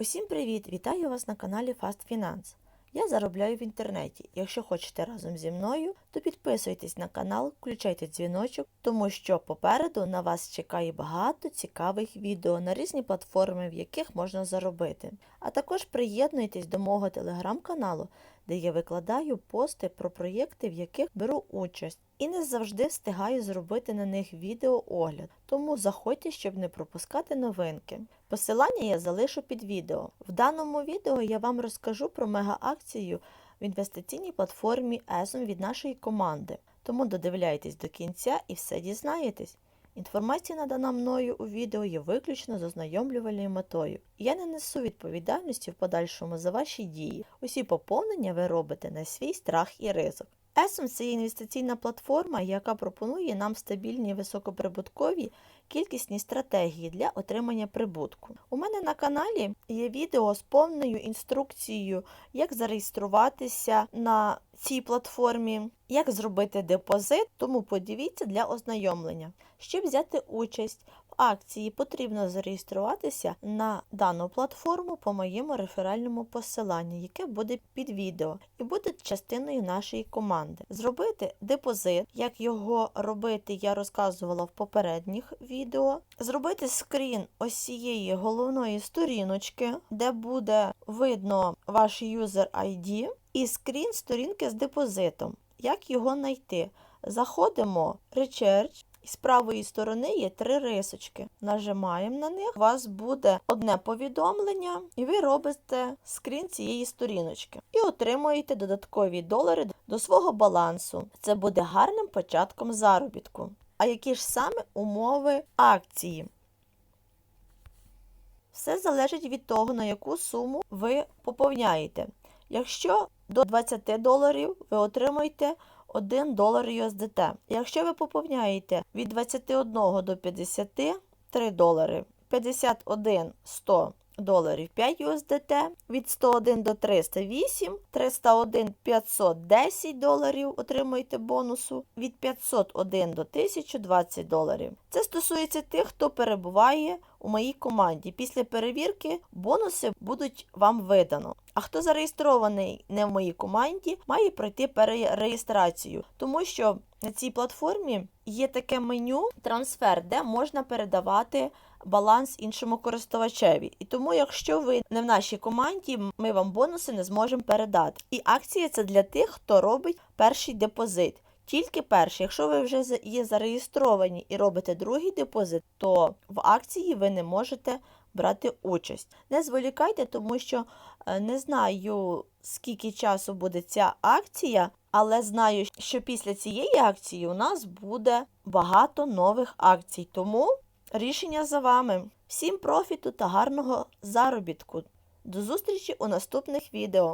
Усім привіт! Вітаю вас на каналі Fast Finance. Я заробляю в інтернеті. Якщо хочете разом зі мною, то підписуйтесь на канал, включайте дзвіночок, тому що попереду на вас чекає багато цікавих відео на різні платформи, в яких можна заробити. А також приєднуйтесь до мого телеграм-каналу, де я викладаю пости про проєкти, в яких беру участь. І не завжди встигаю зробити на них відеоогляд, тому заходьте, щоб не пропускати новинки. Посилання я залишу під відео. В даному відео я вам розкажу про мега-акцію в інвестиційній платформі ESOM від нашої команди. Тому додивляйтесь до кінця і все дізнаєтесь. Інформація надана мною у відео є виключно з ознайомлювальною метою. Я не несу відповідальності в подальшому за ваші дії. Усі поповнення ви робите на свій страх і ризик. ESOM – це інвестиційна платформа, яка пропонує нам стабільні високоприбуткові кількісні стратегії для отримання прибутку. У мене на каналі є відео з повною інструкцією, як зареєструватися на цій платформі, як зробити депозит, тому подивіться для ознайомлення. Щоб взяти участь акції, потрібно зареєструватися на дану платформу по моєму реферальному посиланню, яке буде під відео і буде частиною нашої команди. Зробити депозит, як його робити, я розказувала в попередніх відео. Зробити скрін ось головної сторіночки, де буде видно ваш юзер ID, і скрін сторінки з депозитом. Як його знайти? Заходимо Recharge. І з правої сторони є три рисочки. Нажимаємо на них, у вас буде одне повідомлення, і ви робите скрін цієї сторіночки. І отримуєте додаткові долари до свого балансу. Це буде гарним початком заробітку. А які ж саме умови акції? Все залежить від того, на яку суму ви поповняєте. Якщо до 20 доларів ви отримуєте 1 долар USDT. Якщо ви поповняєте від 21 до 50 3 долари, 51 100 доларів 5 USDT, від 101 до 308, 301 510 доларів отримуєте бонусу, від 501 до 1020 доларів. Це стосується тих, хто перебуває у моїй команді. Після перевірки бонуси будуть вам видано. А хто зареєстрований не в моїй команді, має пройти перереєстрацію, тому що на цій платформі є таке меню трансфер, де можна передавати баланс іншому користувачеві. І тому, якщо ви не в нашій команді, ми вам бонуси не зможемо передати. І акція це для тих, хто робить перший депозит. Тільки перший. Якщо ви вже є зареєстровані і робите другий депозит, то в акції ви не можете брати участь. Не зволікайте, тому що е, не знаю, скільки часу буде ця акція, але знаю, що після цієї акції у нас буде багато нових акцій. Тому рішення за вами. Всім профіту та гарного заробітку. До зустрічі у наступних відео.